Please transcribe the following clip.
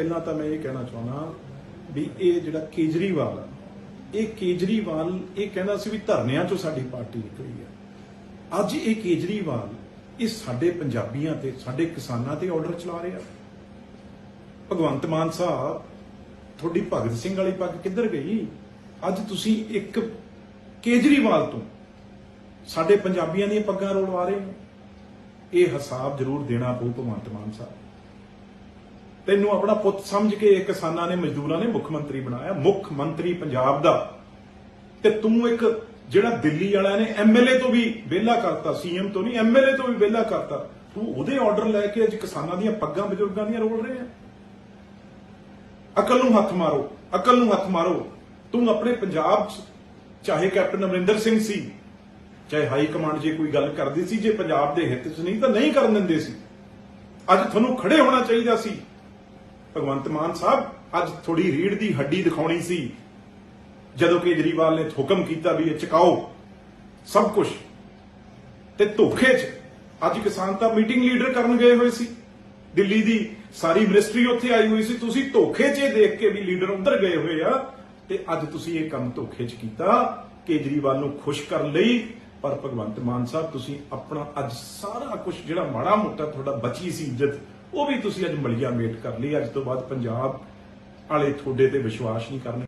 ਪਹਿਲਾਂ ਤਾਂ ਮੈਂ ਇਹ ਕਹਿਣਾ ਚਾਹੁੰਦਾ ਵੀ ਇਹ ਜਿਹੜਾ ਕੇਜਰੀਵਾਲ ਆ ਇਹ ਕੇਜਰੀਵਾਲ ਇਹ ਕਹਿੰਦਾ ਸੀ ਵੀ ਧਰਨਿਆਂ ਚੋਂ ਸਾਡੀ ਪਾਰਟੀ ਨਿਕਲੀ ਆ ਅੱਜ ਇਹ ਕੇਜਰੀਵਾਲ ਇਹ ਸਾਡੇ ਪੰਜਾਬੀਆਂ ਤੇ, ਸਾਡੇ ਕਿਸਾਨਾਂ ਤੇ ਆਰਡਰ ਚਲਾ ਰਿਹਾ ਭਗਵੰਤ ਮਾਨ ਸਾਹਿਬ, ਤੁਹਾਡੀ ਭਗਤ ਸਿੰਘ ਵਾਲੀ ਪੱਗ ਕਿੱਧਰ ਗਈ? ਅੱਜ ਤੁਸੀਂ ਇੱਕ ਕੇਜਰੀਵਾਲ ਤੋਂ ਸਾਡੇ ਪੰਜਾਬੀਆਂ ਦੀਆਂ ਪੱਗਾਂ ਰੋਲਵਾ ਰਹੇ ਹੋ। ਇਹ ਹਿਸਾਬ ਜ਼ਰੂਰ ਦੇਣਾ ਪਊ ਭਗਵੰਤ ਮਾਨ ਸਾਹਿਬ। ਤੈਨੂੰ ਆਪਣਾ ਪੁੱਤ ਸਮਝ ਕੇ ਕਿਸਾਨਾਂ ਨੇ, ਮਜ਼ਦੂਰਾਂ ਨੇ ਮੁੱਖ ਮੰਤਰੀ ਬਣਾਇਆ, ਮੁੱਖ ਮੰਤਰੀ ਪੰਜਾਬ ਦਾ। ਤੇ ਤੂੰ ਇੱਕ ਜਿਹੜਾ ਦਿੱਲੀ ਵਾਲਿਆਂ ਨੇ ਐਮਐਲਏ ਤੋਂ ਵੀ ਵਿਹਲਾ ਕਰਤਾ ਸੀਐਮ ਤੋਂ ਨਹੀਂ ਐਮਐਲਏ ਤੋਂ ਵੀ ਵਿਹਲਾ ਕਰਤਾ, ਤੂੰ ਉਹਦੇ ਆਰਡਰ ਲੈ ਕੇ ਅੱਜ ਕਿਸਾਨਾਂ ਦੀਆਂ ਪੱਗਾਂ ਬਜ਼ੁਰਗਾਂ ਦੀਆਂ ਰੋਲ ਰਹੇ ਆ। ਅਕਲ ਨੂੰ ਹੱਥ ਮਾਰੋ, ਅਕਲ ਨੂੰ ਹੱਥ ਮਾਰੋ। ਤੂੰ ਆਪਣੇ ਪੰਜਾਬ 'ਚ, ਚਾਹੇ ਕੈਪਟਨ ਅਮਰਿੰਦਰ ਸਿੰਘ ਸੀ, ਚਾਹੇ ਹਾਈ ਕਮਾਂਡ ਜੇ ਕੋਈ ਗੱਲ ਕਰਦੀ ਸੀ, ਜੇ ਪੰਜਾਬ ਦੇ ਹਿੱਤ 'ਚ ਨਹੀਂ, ਤਾਂ ਨਹੀਂ ਕਰਨ ਦਿੰਦੇ ਸੀ। ਅੱਜ ਤੁਹਾਨੂੰ ਖੜੇ ਹੋਣਾ ਚਾਹੀਦਾ ਸੀ। ਭਗਵੰਤ ਮਾਨ ਸਾਹਿਬ, ਅੱਜ ਥੋੜੀ ਰੀੜ ਦੀ ਹੱਡੀ ਦਿਖਾਉਣੀ ਸੀ। ਜਦੋਂ ਕੇਜਰੀਵਾਲ ਨੇ ਹੁਕਮ ਕੀਤਾ ਵੀ ਇਹ ਚਕਾਓ, ਸਭ ਕੁਝ ਤੇ ਧੋਖੇ 'ਚ ਅੱਜ ਕਿਸਾਨ ਤਾਂ ਮੀਟਿੰਗ ਲੀਡਰ ਕਰਨ ਗਏ ਹੋਏ ਸੀ। ਦਿੱਲੀ ਦੀ ਸਾਰੀ ਮਿਨਿਸਟਰੀ ਉੱਥੇ ਆਈ ਹੋਈ ਸੀ। ਤੁਸੀਂ ਧੋਖੇ 'ਚ ਇਹ ਦੇਖ ਕੇ ਵੀ ਲੀਡਰ ਉੱਧਰ ਗਏ ਹੋਏ ਆ। ਤੇ ਅੱਜ ਤੁਸੀਂ ਇਹ ਕੰਮ ਧੋਖੇ 'ਚ ਕੀਤਾ। ਕੇਜਰੀਵਾਲ ਨੂੰ ਖੁਸ਼ ਕਰਨ ਲਈ, ਪਰ ਭਗਵੰਤ ਮਾਨ ਸਾਹਿਬ, ਤੁਸੀਂ ਆਪਣਾ ਅੱਜ ਸਾਰਾ ਕੁਝ ਜਿਹੜਾ ਮਾੜਾ ਮੋਟਾ ਤੁਹਾਡਾ ਬਚੀ ਸੀ ਇੱਜ਼ਤ ਉਹ ਵੀ ਤੁਸੀਂ ਅੱਜ ਮਲੀਆ ਮੇਟ ਕਰ ਲਈ, ਅੱਜ ਤੋਂ ਬਾਅਦ ਪੰਜਾਬ ਵਾਲੇ ਤੁਹਾਡੇ ਤੇ ਵਿਸ਼ਵਾਸ ਨਹੀਂ ਕਰਨਗੇ।